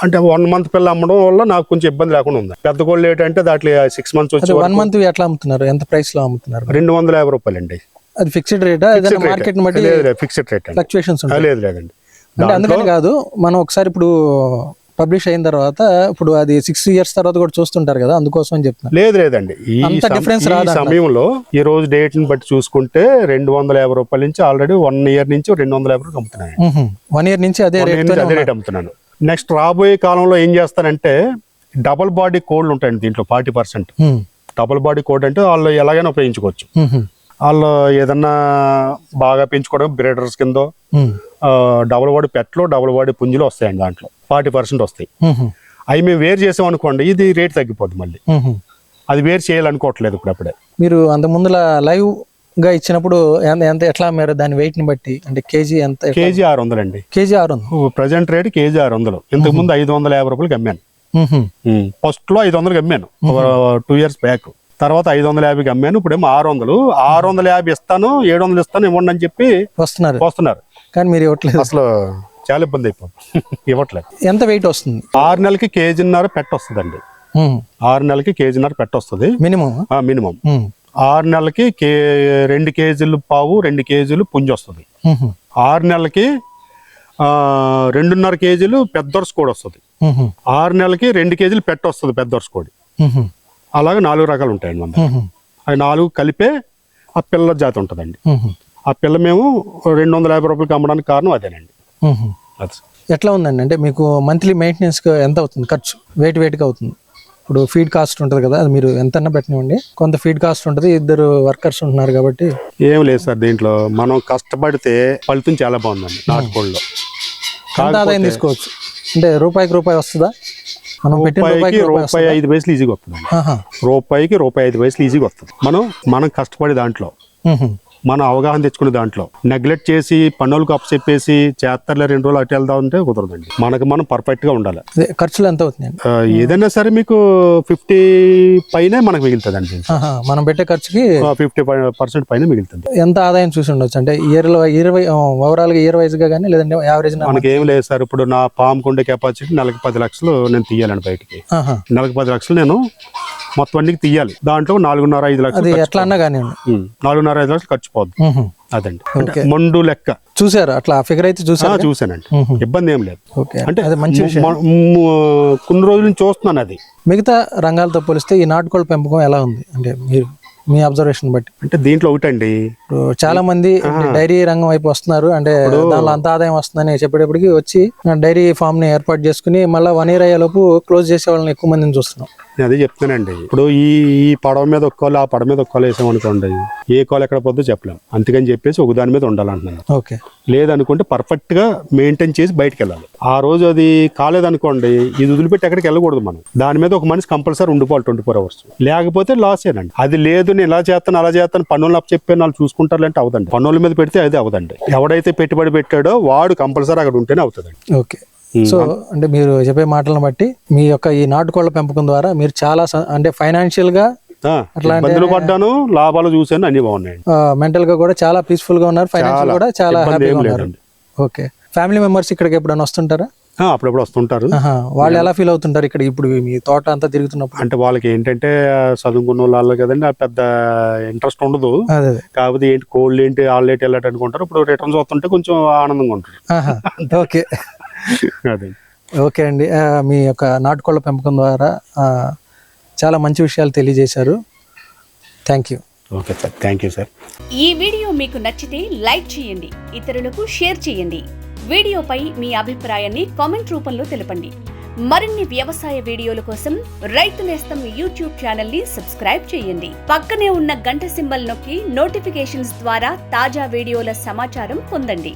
అంటే వన్ మంత్ పిల్ల అమ్మడం వల్ల నాకు కొంచెం ఇబ్బంది లేకుండా ఉంది. పెద్ద కోళ్ళు ఏంటంటే దాంట్లో సిక్స్ మంత్స్ వచ్చి వన్ మంత్ ఎట్లా అమ్ముతున్నారు? ఎంత ప్రైస్లో అమ్ముతున్నారు? రెండు వందల యాభై రూపాయలు అండి అది ఫిక్స్డ్ రేటా ఏదైనా మార్కెట్ బట్టి లేదు లేదు ఫిక్స్డ్ రేట్ ఫ్లక్చుయేషన్స్ లేదు లేదండి అంటే అందుకని కాదు మనం ఒకసారి ఇప్పుడు పబ్లిష్ అయిన తర్వాత ఇప్పుడు అది సిక్స్ ఇయర్స్ తర్వాత కూడా చూస్తుంటారు కదా అందుకోసం అని చెప్తున్నా. లేదు లేదండి. ఈ అంత సం- difference ఈ రాదంటారు. సమయంలో ఈ రోజు డేట్ని బట్టి చూసుకుంటే రెండు వందల యాభై రూపాయల నుంచి ఆల్రెడీ వన్ ఇయర్ నుంచి రెండు వందల యాభై రూపాయలు అమ్ముతున్నాను వన్ ఇయర్ నుంచి అదే అదే రేట్ అమ్ముతున్నాను. నెక్స్ట్ రాబోయే కాలంలో ఏం చేస్తానంటే డబుల్ బాడీ కోడ్లు ఉంటాయండి దీంట్లో forty percent double body code అంటే వాళ్ళు ఎలాగైనా ఉపయోగించుకోవచ్చు. వాళ్ళు ఏదన్నా బాగా పెంచుకోవడం బ్రీడర్స్ కింద డబుల్ బాడీ పెట్లో డబుల్ బాడీ పుంజులు వస్తాయండి దాంట్లో. ఫార్టీ పర్సెంట్ వస్తాయి. అవి మేము వేరు చేసాం అనుకోండి ఇది రేట్ తగ్గిపోద్ది మళ్ళీ. అది వేరు చేయాలనుకోవట్లేదు ఇప్పుడు అప్పుడే మీరు అంత ముందుల లైవ్గా ఇచ్చినప్పుడు ఎంత ఎట్లా మీరు దాని weight ని బట్టి అంటే కేజీ ఎంత కేజీ ఆరు వందలండి. కేజీ ఆరు వందలు. ప్రజెంట్ రేట్ కేజీ ఆరు వందలు. ఇంతకు ముందు ఐదు వందల యాభై రూపాయలకి అమ్మాను. ఫస్ట్లో ఐదు వందలకి అమ్మాను. టూ ఇయర్స్ బ్యాక్ తర్వాత ఐదు వందల యాభైకి అమ్మాను. ఇప్పుడేమో ఆరు వందలు ఆరు వందల యాభై ఇస్తాను ఏడు వందలు ఇస్తాను ఇవ్వండి అని చెప్పి వస్తున్నారు. వస్తున్నారు. కానీ మీరు ఇవ్వట్లేదు. అసలు చాలా ఇబ్బంది అయిపోతుంది ఇవ్వట్లేదు. ఎంత వెయిట్ వస్తుంది? ఆరు నెలలకి కేజీన్నర పెట్ట వస్తుందండి. ఆరు నెలలకి కేజీన్నర పెట్ట వస్తుంది. మినిమం? మినిమం. ఆరు నెలలకి కే రెండు కేజీలు పావు రెండు కేజీలు పుంజి వస్తుంది. ఆరు నెలలకి రెండున్నర కేజీలు పెద్దొరసు కోడి వస్తుంది. ఆరు నెలలకి రెండు కేజీలు పెట్ట వస్తుంది పెద్దొరసు కోడి. అలాగే నాలుగు రకాలు ఉంటాయండి మన. అవి నాలుగు కలిపే ఆ పిల్ల జాతి ఉంటుందండి. ఆ పిల్ల మేము రెండు వందల యాభై రూపాయలకి అమ్మడానికి కారణం అదేనండి. అది ఎట్లా ఉందండి? అంటే మీకు మంత్లీ మెయింటెనెన్స్ ఎంత అవుతుంది? ఖర్చు? వెయిట్ వెయిట్గా అవుతుంది. ఇప్పుడు ఫీడ్ కాస్ట్ ఉంటుంది కదా అది మీరు ఎంత పెట్టనివ్వండి. కొంత ఫీడ్ కాస్ట్ ఉంటుంది ఇద్దరు వర్కర్స్ ఉంటున్నారు కాబట్టి. ఏం లేదు సార్ దీంట్లో. మనం కష్టపడితే ఫలితం చాలా బాగుందండి నాటుకోళ్ళలో ఆదాయం తీసుకోవచ్చు. అంటే రూపాయికి రూపాయి వస్తుందా? రూపాయికి రూపాయి ఐదు పైసలు ఈజీగా వస్తుందండి ఆహా. రూపాయికి రూపాయి ఐదు పైసలు ఈజీగా వస్తుంది మనం మనం కష్టపడే దాంట్లో. మన అవగాహన తెచ్చుకునే దాంట్లో. నెగ్లెక్ట్ చేసి పన్నులకు అప్పు చెప్పేసి చేత్తర్లే రెండు రోజులు అటు వెళ్దాం అంటే కుదరదండి. మనకు మనం పర్ఫెక్ట్గా ఉండాలి. ఖర్చులు ఎంత అవుతుందండి ఆ, ఏదైనా సరే మీకు ఫిఫ్టీ పైనే మనకు మిగులుతుందండి. మనం పెట్టే ఖర్చుకి ఫిఫ్టీ పర్సెంట్ పైన మిగులుతుంది. ఎంత ఆదాయం చూసి ఉండొచ్చు? అంటే ఇయర్లో ఇరవై ఓవరాల్గా ఇయర్ వైజ్గా కానీ లేదంటే యావరేజ్ మనకి ఏం లేదు సార్. ఇప్పుడు నా పాము ఉండే కెపాసిటీ నెలకి పది లక్షలు నేను తీయాలండి బయటికి. నెలకి పది లక్షలు నేను మొత్తం అన్నికి తీయాలి. దాంట్లో నాలుగున్నర ఐదు లక్షలు ఎట్లా అన్నా ఉం. నాలుగున్నర ఐదు లక్షలు ఖర్చు పోద్ది. అదండి. మండు లెక్క. చూసారు? అట్లా ఫిగర్ అయితే చూశానండి మ్హూ. ఇబ్బంది ఏం లేదు. అంటే అది మంచి కొన్ని రోజుల నుంచి చూస్తున్నాను అది. మిగతా రంగాలతో పోలిస్తే ఈ నాటుకోళ్ళ పెంపకం ఎలా ఉంది? అంటే మీరు మీ అబ్జర్వేషన్ బట్టి. అంటే దీంట్లో ఒకటండి. చాలా మంది డైరీ రంగం వైపు వస్తున్నారు. అంటే దానిలో అంత ఆదాయం వస్తుందని చెప్పేటప్పటికి వచ్చి డైరీ ఫామ్ని ఏర్పాటు చేసుకుని మళ్ళీ వన్ ఇయర్ అయ్యేలోపు క్లోజ్ చేసే వాళ్ళని ఎక్కువ మందిని చూస్తున్నాం. నేను అదే చెప్తానండి ఇప్పుడు ఈ ఈ పడవ మీద ఒక కాలు ఆ పడవ మీద ఒక కాలు వేసామనుకోండి ఏ కాలు ఎక్కడ పోద్దో చెప్పలేం. అందుకని చెప్పేసి ఒక దాని మీద ఉండాలంటున్నాను. ఓకే. లేదనుకుంటే పర్ఫెక్ట్గా మెయింటైన్ చేసి బయటకు వెళ్ళాలి. ఆ రోజు అది కాలేదనుకోండి ఇది వదిలిపెట్టి ఎక్కడికి వెళ్ళకూడదు మనం. దాని మీద ఒక మనిషి కంపల్సరీ ఉండిపోవాలి ట్వంటీ ఫోర్ అవర్స్. లేకపోతే లాస్ ఏనండి. అది లేదు నేను ఇలా చేస్తాను అలా చేస్తాను పన్నులు అప్పు చెప్పాను వాళ్ళు చూసుకుంటారు అంటే అవదండి. పన్నుల మీద పెడితే అది అవదండి. ఎవడైతే పెట్టుబడి పెట్టాడో వాడు కంపల్సరీ అక్కడ ఉంటేనే అవుతుందండి. ఓకే. సో అంటే మీరు చెప్పే మాటలను బట్టి మీ యొక్క ఈ నాటుకోళ్ళ పెంపకం ద్వారా మీరు చాలా అంటే ఫైనాన్షియల్గా ఇబ్బందులు పడ్డాను లాభాలు చూశాను అన్ని బాగున్నాయండి. మెంటల్గా కూడా చాలా పీస్ఫుల్గా ఉన్నారు ఫైనాన్షియల్. కూడా చాలా హ్యాపీగా ఉన్నారు. ఓకే. ఫ్యామిలీ మెంబర్స్ ఇక్కడికి ఎప్పుడైనా వస్తుంటారా? అప్పుడప్పుడు వస్తుంటారు. వాళ్ళు ఎలా ఫీల్ అవుతుంటారు ఇక్కడ ఇప్పుడు మీ తోట అంతా తిరుగుతున్నప్పుడు? అంటే వాళ్ళకి ఏంటంటే చదువుకున్న వాళ్ళు కదండి పెద్ద ఇంట్రెస్ట్ ఉండదు. కాకపోతే ఏంటి కోల్డ్ ఏంటి వాళ్ళు ఏంటి వెళ్ళాడు అనుకుంటారు. ఇప్పుడు రిటర్న్స్ వస్తుంటే కొంచెం ఆనందంగా ఉంటారు. ఓకే. అదే. ఓకే అండి. మీ యొక్క నాటుకోళ్ళ పెంపకం ద్వారా చాలా మంచి విషయాలు తెలియజేశారు. Thank you okay sir. Thank you sir ఈ వీడియో మీకు నచ్చితే లైక్ చేయండి ఇతరులకు షేర్ చేయండి. వీడియోపై మీ అభిప్రాయాన్ని కామెంట్ రూపంలో తెలపండి. మరిన్ని వ్యవసాయ వీడియోల కోసం రైతు నేస్తం యూట్యూబ్ ఛానల్ని సబ్స్క్రైబ్ చేయండి. పక్కనే ఉన్న గంట సింబల్ నొక్కి నోటిఫికేషన్స్ ద్వారా తాజా వీడియోల సమాచారం పొందండి.